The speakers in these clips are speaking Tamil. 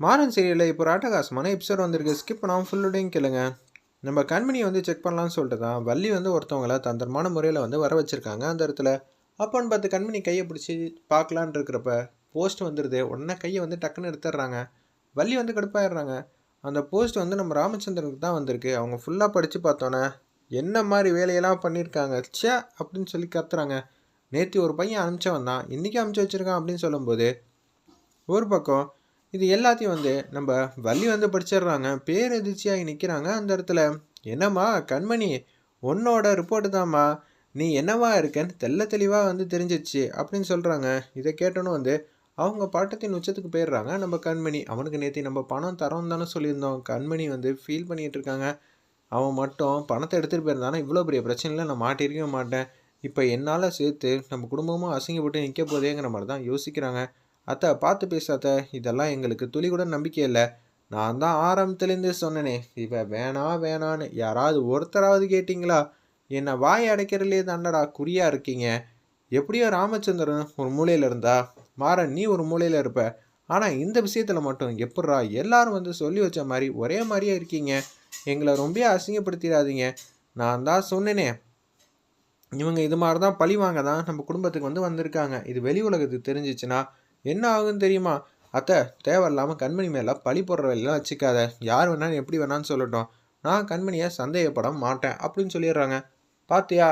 மாறன் சீரியலில் இப்போ ஒரு அட்டகாசமான எபிசோட் வந்திருக்கு. ஸ்கிப் பண்ணாமல் ஃபுல்லுடையும் கேளுங்க. நம்ம கண்மணியை வந்து செக் பண்ணலாம்னு சொல்லிட்டு தான் வள்ளி வந்து ஒருத்தவங்கள தந்திரமான முறையில் வந்து வர வச்சுருக்காங்க அந்த இடத்துல. அப்போன்னு பார்த்து கண்மணி கையை பிடிச்சி பார்க்கலான்னு இருக்கிறப்ப போஸ்ட் வந்துடுது உடனே கையை வந்து டக்குன்னு எடுத்துடுறாங்க. வள்ளி வந்து கடுப்பாயிடுறாங்க. அந்த போஸ்ட் வந்து நம்ம ராமச்சந்திரனுக்கு தான் வந்திருக்கு. அவங்க ஃபுல்லாக படித்து பார்த்தோன்னே என்ன மாதிரி வேலையெல்லாம் பண்ணியிருக்காங்க? ச்சே! அப்படின்னு சொல்லி கத்துறாங்க. நேற்று ஒரு பையன் அனுப்பிச்சவன் தான். இன்றைக்கி அனுப்பிச்சி வச்சுருக்கான் அப்படின்னு சொல்லும்போது ஒரு பக்கம் இது எல்லாத்தையும் வந்து நம்ம வள்ளி வந்து படிச்சிடுறாங்க. பேரெதிர்ச்சியாகி நிற்கிறாங்க அந்த இடத்துல. என்னம்மா கண்மணி உன்னோட ரிப்போர்ட்டு தாம்மா. நீ என்னவா இருக்கன்னு தெள்ள தெளிவாக வந்து தெரிஞ்சிச்சு அப்படின்னு சொல்கிறாங்க இதை கேட்டோன்னு வந்து அவங்க பாட்டத்தின் உச்சத்துக்கு போயிடுறாங்க. நம்ம கண்மணி அவனுக்கு நேற்று நம்ம பணம் தரோம் தானே சொல்லியிருந்தோம். கண்மணி வந்து ஃபீல் பண்ணிகிட்டு இருக்காங்க. அவன் மட்டும் பணத்தை எடுத்துகிட்டு போயிருந்தானா. இவ்வளோ பெரிய பிரச்சனையில் நான் மாட்டிருக்கவே மாட்டேன். இப்போ என்னால் சேர்த்து நம்ம குடும்பமும் அசிங்கப்பட்டு நிற்க போதேங்கிற மாதிரி தான் யோசிக்கிறாங்க. அத்தை பார்த்து பேசாத இதெல்லாம் எங்களுக்கு துளி கூட நம்பிக்கை இல்லை. நான் தான் ஆரம்பத்துலேருந்தே சொன்னனே இவ வேணாம் வேணான்னு. யாராவது ஒருத்தராவது கேட்டிங்களா? என்னை வாய் அடைக்கிறதுலே தாண்டடா குறியாக இருக்கீங்க. எப்படியோ ராமச்சந்திரன் ஒரு மூலையில் இருந்தா மாறன் நீ ஒரு மூலையில் இருப்ப. ஆனால் இந்த விஷயத்தில் மட்டும் எப்பட்றா எல்லாரும் வந்து சொல்லி வச்ச மாதிரி ஒரே மாதிரியே இருக்கீங்க? எங்களை ரொம்ப அசிங்கப்படுத்திடாதீங்க. நான் தான் சொன்னேனே இவங்க இது மாதிரி தான் பழி வாங்க தான் நம்ம குடும்பத்துக்கு வந்து வந்திருக்காங்க. இது வெளி உலகத்துக்கு தெரிஞ்சிச்சுன்னா என்ன ஆகுன்னு தெரியுமா? அத்தை தேவையில்லாமல் கண்மணி மேலே பழி போடுற வேலையெல்லாம் வச்சுக்காத. யார் வேணாலும் எப்படி வேணான்னு சொல்லட்டும். நான் கண்மணியை சந்தேகப்பட மாட்டேன் அப்படின்னு சொல்லிடுறாங்க. பாத்தியா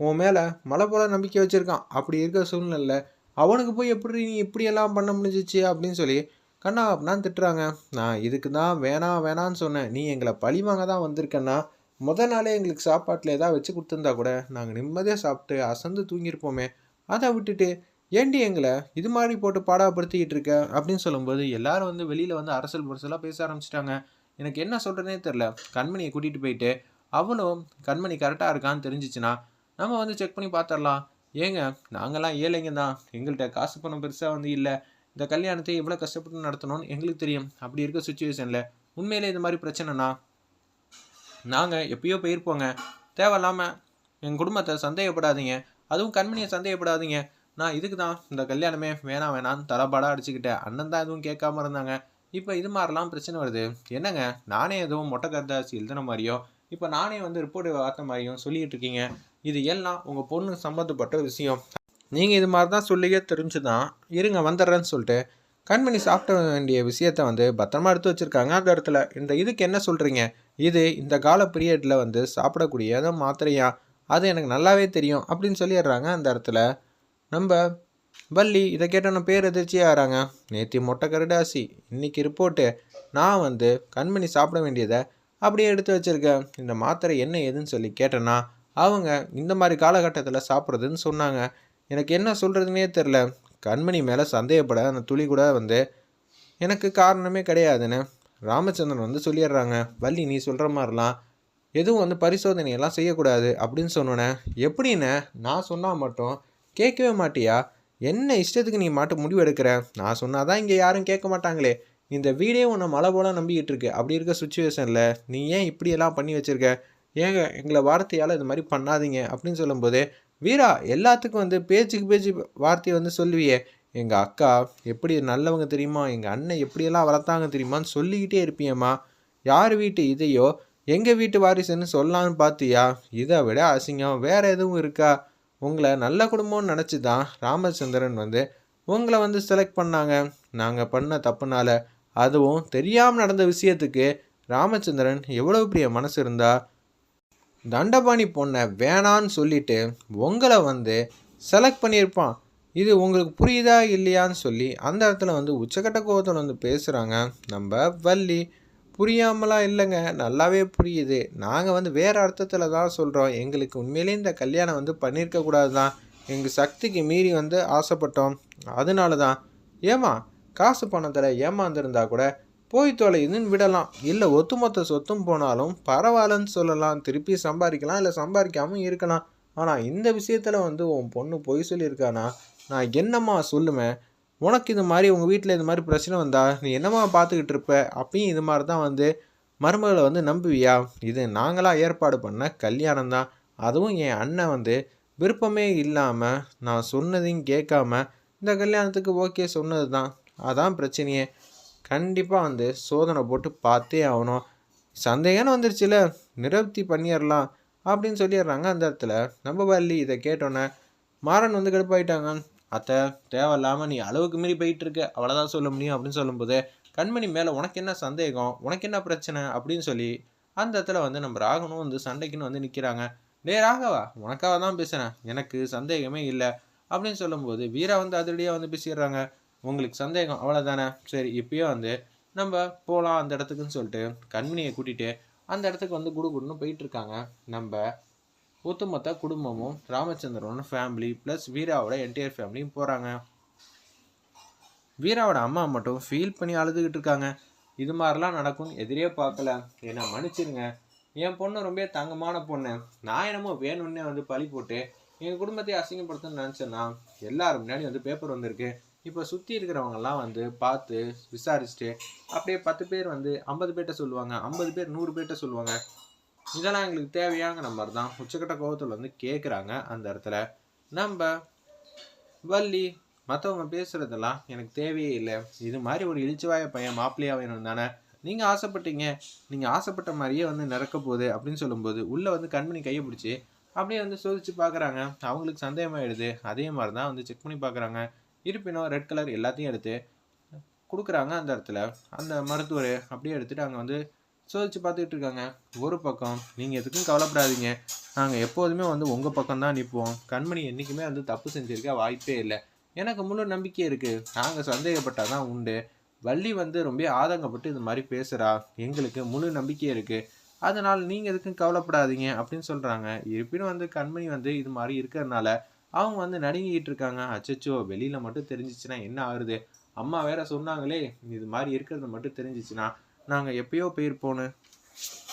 உன் மேலே மலை போல நம்பிக்கை வச்சுருக்கான். அப்படி இருக்கிற சூழ்நிலை அவனுக்கு போய் எப்படி நீ இப்படியெல்லாம் பண்ண முடிஞ்சிச்சு அப்படின்னு சொல்லி கண்ணா அப்படின்னா திட்டுறாங்க. நான் இதுக்கு தான் வேணாம் வேணான்னு சொன்னேன். நீ எங்களை பழி வாங்க தான் வந்திருக்கேன்னா முத நாளே எங்களுக்கு சாப்பாட்டில் ஏதாவது வச்சு கொடுத்துருந்தா கூட நாங்கள் நிம்மதியாக சாப்பிட்டு அசந்து தூங்கியிருப்போமே. அதை விட்டுட்டு ஏண்டி எங்களை இது மாதிரி போட்டு பாடாப்படுத்திக்கிட்டு இருக்க? அப்படின்னு சொல்லும்போது எல்லாரும் வந்து வெளியில் வந்து அரசல் புரசலாக பேச ஆரம்பிச்சிட்டாங்க. எனக்கு என்ன சொல்கிறதுனே தெரில கண்மணியை கூட்டிகிட்டு போயிட்டு அவனும் கண்மணி கரெக்டாக இருக்கான்னு தெரிஞ்சிச்சுன்னா நம்ம வந்து செக் பண்ணி பார்த்துடலாம் ஏங்க நாங்கள்லாம் ஏழைங்க தான். எங்கள்கிட்ட காசு பணம் பெருசாக வந்து இல்லை. இந்த கல்யாணத்தை எவ்வளோ கஷ்டப்பட்டு நடத்தணும்னு எங்களுக்கு தெரியும். அப்படி இருக்க சுச்சுவேஷனில் உண்மையிலே இது மாதிரி பிரச்சனைனா? நாங்கள் எப்பயோ போயிருப்போங்க. தேவையில்லாமல் எங்கள் குடும்பத்தை சந்தேகப்படாதீங்க. அதுவும் கண்மணியை சந்தேகப்படாதீங்க. நான் இதுக்கு தான் இந்த கல்யாணமே வேணாம் வேணான்னு தரப்பாடாக அடிச்சுக்கிட்டேன் அண்ணன் தான் எதுவும் கேட்காம இருந்தாங்க. இப்போ இது மாதிரிலாம் பிரச்சனை வருது. என்னங்க? நானே எதுவும் மொட்டை எழுதுன மாதிரியோ இப்போ நானே வந்து ரிப்போர்ட் வார்த்த மாதிரியும் சொல்லிகிட்டு இருக்கீங்க. இது எல்லாம் உங்கள் பொண்ணு சம்மந்தப்பட்ட விஷயம். நீங்கள் இது மாதிரி தான் சொல்லியே தெரிஞ்சு தான் இருங்க வந்துடுறேன்னு சொல்லிட்டு கண்மணி சாப்பிட வேண்டிய விஷயத்த வந்து பத்திரமா எடுத்து வச்சுருக்காங்க அந்த இடத்துல. இந்த இதுக்கு என்ன சொல்கிறீங்க இது இந்த கால பீரியடில் வந்து சாப்பிடக்கூடிய மாத்திரையா? அது எனக்கு நல்லாவே தெரியும் அப்படின்னு சொல்லிடுறாங்க அந்த இடத்துல. நம்ம வள்ளி இதை கேட்டோன்னு பேர் எதிர்ச்சியாக ஆகிறாங்க நேற்று மொட்டை கருடாசி இன்றைக்கி ரிப்போர்ட்டு நான் வந்து கண்மணி சாப்பிட வேண்டியதை அப்படியே எடுத்து வச்சுருக்கேன். இந்த மாத்திரை என்ன ஏதுன்னு சொல்லி கேட்டேன்னா அவங்க இந்த மாதிரி காலகட்டத்தில் சாப்பிட்றதுன்னு சொன்னாங்க. எனக்கு என்ன சொல்கிறதுனே தெரில கண்மணி மேலே சந்தேகப்பட அந்த துளி கூட வந்து எனக்கு காரணமே கிடையாதுன்னு ராமச்சந்திரன் வந்து சொல்லிடுறாங்க. வள்ளி நீ சொல்கிற மாதிரிலாம் எதுவும் வந்து பரிசோதனையெல்லாம் செய்யக்கூடாது அப்படின்னு சொன்னோன்னே எப்படின்னு நான் சொன்னால் மட்டும் கேட்கவே மாட்டியா? என்ன இஷ்டத்துக்கு நீ மாட்டு முடிவு எடுக்கிற? நான் சொன்னாதான் இங்கே யாரும் கேட்க மாட்டாங்களே. இந்த வீடே உன்னை மழை போல நம்பிக்கிட்டு இருக்கு. அப்படி இருக்க சுச்சுவேஷனில் நீ ஏன் இப்படியெல்லாம் பண்ணி வச்சுருக்க? ஏங்க எங்களை வார்த்தையால் இது மாதிரி பண்ணாதீங்க அப்படின்னு சொல்லும்போது வீரா எல்லாத்துக்கும் வந்து பேச்சுக்கு பேச்சு வார்த்தையை வந்து சொல்லுவியே. எங்கள் அக்கா எப்படி நல்லவங்க தெரியுமா? எங்கள் அண்ணன் எப்படியெல்லாம் வளர்த்தாங்க தெரியுமான்னு சொல்லிக்கிட்டே இருப்பியம்மா. யார் வீட்டு இதையோ எங்கள் வீட்டு வாரிசுன்னு சொல்லலான்னு பார்த்தியா இதை விட அசிங்கம் வேறு எதுவும் இருக்கா? உங்களை நல்ல குடும்பம்னு நினச்சி தான் ராமச்சந்திரன் வந்து உங்களை வந்து செலக்ட் பண்ணாங்க. நாங்கள் பண்ண தப்புனால அதுவும் தெரியாமல் நடந்த விஷயத்துக்கு ராமச்சந்திரன் எவ்வளோ பெரிய மனசு இருந்தா தண்டபாணி பொண்ணை வேணான்னு சொல்லிட்டு உங்களை வந்து செலக்ட் பண்ணியிருப்பான். இது உங்களுக்கு புரியுதா இல்லையான்னு சொல்லி அந்த இடத்துல வந்து உச்சக்கட்ட கோபத்தில் வந்து பேசுகிறாங்க நம்ம வள்ளி. புரியாமலாம் இல்லைங்க. நல்லாவே புரியுது. நாங்கள் வந்து வேறு அர்த்தத்தில் தான் சொல்கிறோம் எங்களுக்கு உண்மையிலே இந்த கல்யாணம் வந்து பண்ணியிருக்க கூடாது தான் எங்கள் சக்திக்கு மீறி வந்து ஆசைப்பட்டோம். அதனால தான் ஏமா காசு பணத்தில் ஏமாந்துருந்தா கூட போய் தொலையுதுன்னு விடலாம். இல்லை ஒத்துமொத்த சொத்தும் போனாலும் பரவாயில்லன்னு சொல்லலாம். திருப்பி சம்பாதிக்கலாம் இல்லை சம்பாதிக்காமல் இருக்கலாம். ஆனால் இந்த விஷயத்தில் வந்து உன் பொண்ணு பொய் சொல்லியிருக்கானா? நான் என்னம்மா சொல்லுவேன்? உனக்கு இது மாதிரி உங்கள் வீட்டில் இது மாதிரி பிரச்சனை வந்தால் நீ என்னம்மா பார்த்துக்கிட்டு இருப்ப? அப்பயும் இது மாதிரி தான் வந்து மருமகளை வந்து நம்புவியா? இது நாங்களாக ஏற்பாடு பண்ண கல்யாணம் தான். அதுவும் என் அண்ணன் வந்து விருப்பமே இல்லாமல் நான் சொன்னதையும் கேட்காம இந்த கல்யாணத்துக்கு ஓகே சொன்னது தான். அதான் பிரச்சனையே. கண்டிப்பாக வந்து சோதனை போட்டு பார்த்தே ஆகணும். சந்தேகம்னு வந்துருச்சுல? நிரப்தி பண்ணிடலாம் அப்படின்னு சொல்லிடுறாங்க அந்த இடத்துல. நம்ம வள்ளி இதை கேட்டோன்னே மாறன் வந்து கடுப்பாயிட்டாங்க. அத்தை தேவையில்லாமல் நீ அளவுக்கு மீறி போயிட்டு இருக்க அவ்வளோதான் சொல்ல முடியும் அப்படின்னு சொல்லும்போது கண்மணி மேலே உனக்கு என்ன சந்தேகம்? உனக்கு என்ன பிரச்சனை? அப்படின்னு சொல்லி அந்த இடத்துல வந்து நம்ம ராகனும் வந்து சண்டைக்குன்னு வந்து நிற்கிறாங்க டே ராகவா உனக்காக தான் பேசுகிறேன் எனக்கு சந்தேகமே இல்லை. அப்படின்னு சொல்லும்போது வீரா வந்து அதிரடியாக வந்து பேசிடுறாங்க. உங்களுக்கு சந்தேகம் அவ்வளோதானே சரி இப்பயே வந்து நம்ம போகலாம் அந்த இடத்துக்குன்னு சொல்லிட்டு கண்மணியை கூட்டிகிட்டு அந்த இடத்துக்கு வந்து குடுகுடுன்னு போயிட்டு இருக்காங்க நம்ம ஒட்டுமொத்த குடும்பமும் ராமச்சந்திரனோட ஃபேமிலி ப்ளஸ் வீராவோட என்டையர் ஃபேமிலியும் போகிறாங்க வீராவோட அம்மா மட்டும் ஃபீல் பண்ணி அழுதுகிட்டு இருக்காங்க. இது மாதிரிலாம் நடக்கும் எதிரே பார்க்கல. ஏன்னா மன்னிச்சிருங்க. என் பொண்ணு ரொம்ப தங்கமான பொண்ணு. நான் என்னமோ வேணும்னே வந்து பழி போட்டு எங்கள் குடும்பத்தை அசிங்கப்படுத்தணும்னு நினச்சேன்னா எல்லாரும் முன்னாடி வந்து பேப்பர் வந்திருக்கு. இப்போ சுற்றி இருக்கிறவங்கெல்லாம் வந்து பார்த்து விசாரிச்சுட்டு அப்படியே பத்து பேர் வந்து ஐம்பது பேர்கிட்ட சொல்லுவாங்க. ஐம்பது பேர் நூறு பேர்கிட்ட சொல்லுவாங்க. இதெல்லாம் எங்களுக்கு தேவையாங்கிற மாதிரி தான் உச்சக்கட்ட கோபத்தில் வந்து கேட்குறாங்க அந்த இடத்துல. நம்ம வள்ளி மற்றவங்க பேசுகிறதெல்லாம் எனக்கு தேவையே இல்லை. இது மாதிரி ஒரு இழிச்சுவாய பையன் மாப்பிள்ளையாக வேணும் தானே. நீங்கள் ஆசைப்பட்டீங்க. நீங்கள் ஆசைப்பட்ட மாதிரியே வந்து நடக்க போகுது அப்படின்னு சொல்லும்போது உள்ளே வந்து கண்மணி கையை பிடிச்சி அப்படியே வந்து சோதிச்சு பார்க்குறாங்க அவங்களுக்கு சந்தேகமாயிடுது. அதே மாதிரி தான் வந்து செக் பண்ணி பார்க்குறாங்க இருப்பினும் ரெட் கலர் எல்லாத்தையும் எடுத்து கொடுக்குறாங்க அந்த இடத்துல. அந்த மருத்துவர் அப்படியே எடுத்துகிட்டு அங்கே வந்து சோதிச்சு பார்த்துக்கிட்டு இருக்காங்க. ஒரு பக்கம் நீங்கள் எதுக்கும் கவலைப்படாதீங்க. நாங்கள் எப்போதுமே வந்து உங்கள் பக்கம் தான் நிற்போம். கண்மணி என்றைக்குமே வந்து தப்பு செஞ்சிருக்க வாய்ப்பே இல்லை. எனக்கு முழு நம்பிக்கை இருக்குது நாங்கள் சந்தேகப்பட்டால் தான் உண்டு. வள்ளி வந்து ரொம்ப ஆதங்கப்பட்டு இது மாதிரி பேசுகிறா எங்களுக்கு முழு நம்பிக்கை இருக்குது அதனால் நீங்கள் எதுக்கும் கவலைப்படாதீங்க அப்படின்னு சொல்கிறாங்க இருப்பினும் வந்து கண்மணி வந்து இது மாதிரி இருக்கிறதுனால அவங்க வந்து நடுங்கிக்கிட்டு இருக்காங்க. அச்சச்சோ வெளியில் மட்டும் தெரிஞ்சிச்சுன்னா என்ன ஆகுது அம்மா வேற சொன்னாங்களே. இது மாதிரி இருக்கிறது மட்டும் தெரிஞ்சிச்சுன்னா நாங்கள் எப்பயோ போயிருப்போன்னு